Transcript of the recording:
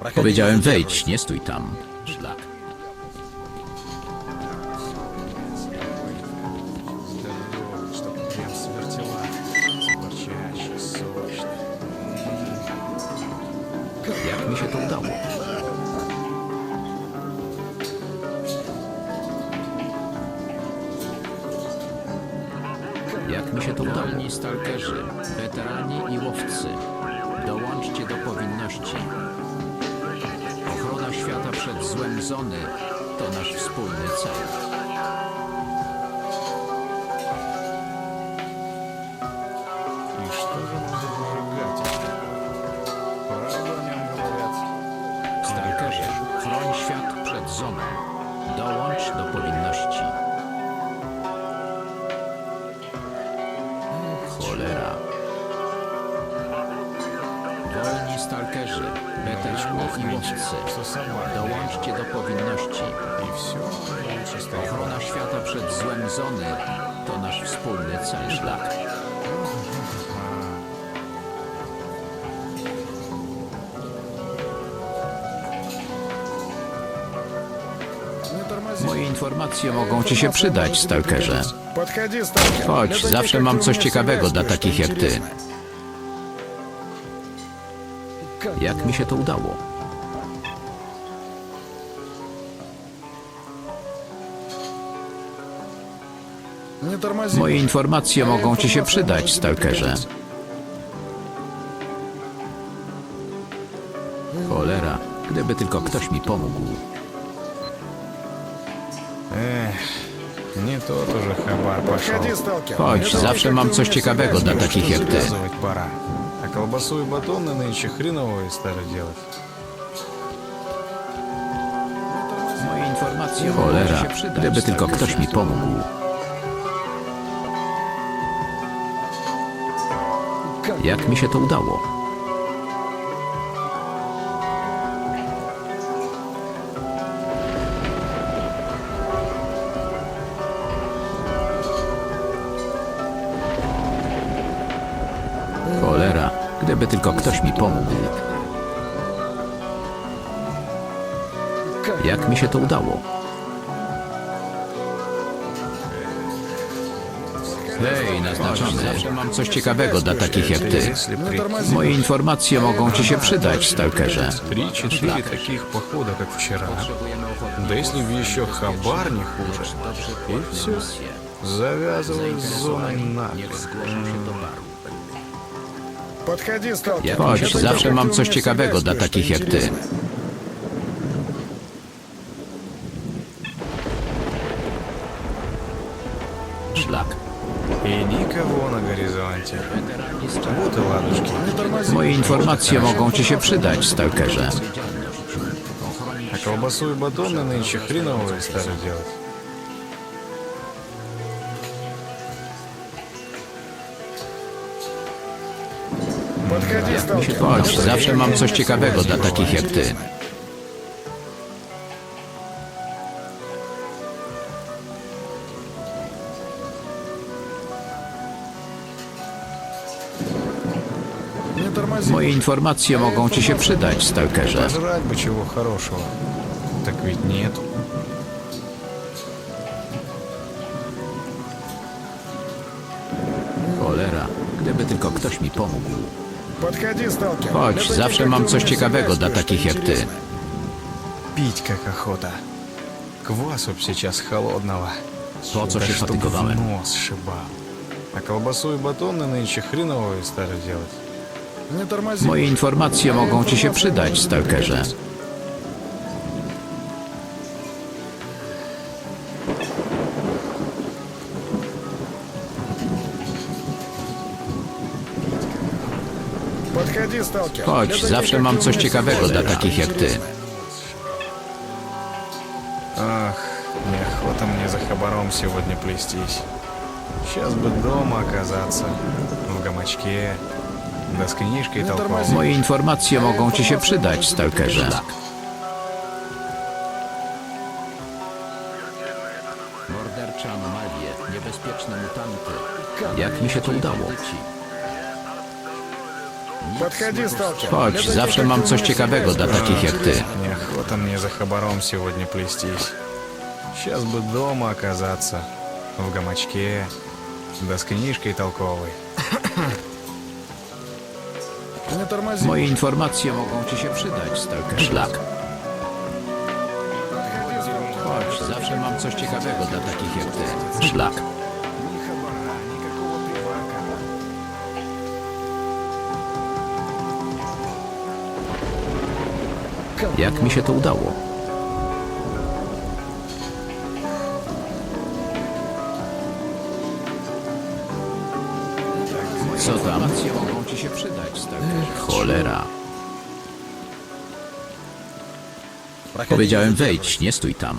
Powiedziałem wejdź, nie stój tam. Jak mi się to udało? Jak mi się to udało? Stalkerzy, weterani i łowcy, dołączcie do powinności. Świata przed złem zony to nasz wspólny cel. pomocy. Dołączcie do powinności. Ochrona świata przed złem zony to nasz wspólny cel szlak. Moje informacje mogą ci się przydać, stalkerze. Chodź, zawsze mam coś ciekawego dla takich jak ty. Jak mi się to udało? Moje informacje mogą ci się przydać, stalkerze. Cholera, gdyby tylko ktoś mi pomógł. Эх, не тот уже хабар пошел. Подходи, сталкер. Chodź, Мне zawsze давай, mam как coś ты у меня ciekawego всегда dla есть takich jak ty. Завязывать пора. А колбасу и батоны нынче хреновые стали делать. Moje informacje Cholera, gdyby tylko ktoś mi pomógł. Jak mi się to udało? Cholera, gdyby tylko ktoś mi pomógł. Jak mi się to udało? Zawsze mam coś ciekawego dla takich jak ty. Если Не при тормози. Moje informacje mogą ci się przydać, stalkerze. три-четыре таких похода, как вчера. Да если бы еще хабар не хуже. И все. Завязывай с зоной нафиг. Подходи, сталкер. Chodź, Для таких, zawsze как mam ты, у coś меня ciekawego всегда dla есть takich jak кое-что ty. интересное. Szlak. И никого на горизонте. Вот и ладушки. Не тормози. Moje informacje mogą ci się przydać, stalkerze. А колбасу и батоны нынче хреновые стали делать. Подходи, сталкер. Chodź, zawsze mam coś ciekawego dla takich jak ty. Moje informacje mogą ci się przydać, stalkerze. Пожрать бы чего хорошего. Так ведь нет. Cholera, gdyby tylko ktoś mi pomógł. Подходи, сталкер. Chodź, Для таких, zawsze как mam ты, у coś меня ciekawego всегда dla есть takich jak кое-что ty. интересное. Пить как охота. Квасу б сейчас холодного. Po co Да się чтоб в fatygowałem? нос шибал. А колбасу и батоны нынче хреновые стали делать. Не тормози. Moje informacje mogą ci się przydać, stalkerze. Подходи, сталкер. Chodź, Для таких, zawsze как mam ты, у coś меня ciekawego всегда dla есть takich jak ty. интересное. Ах, неохота мне за хабаром сегодня плестись. Сейчас бы дома оказаться, в гамачке, Moje informacje mogą ci się przydać, stalkerze. Mordercze anomalie, niebezpieczne mutanty. Jak mi się to udało? Bandyci. Подходи, сталкер. Chodź, Для zawsze таких, mam как coś ты, ciekawego мне dla всегда takich jak ty. Неохота мне за хабаром сегодня плестись. Сейчас бы дома оказаться, в гамачке, да с книжкой толковой. Nie. Moje informacje mogą ci się przydać, Stalker. Szlak. Chodź, zawsze mam coś ciekawego dla takich jak ty. Szlak. Jak mi się to udało? Co tam? Przydać, Stalker. Cholera. Powiedziałem wejdź, nie stój tam.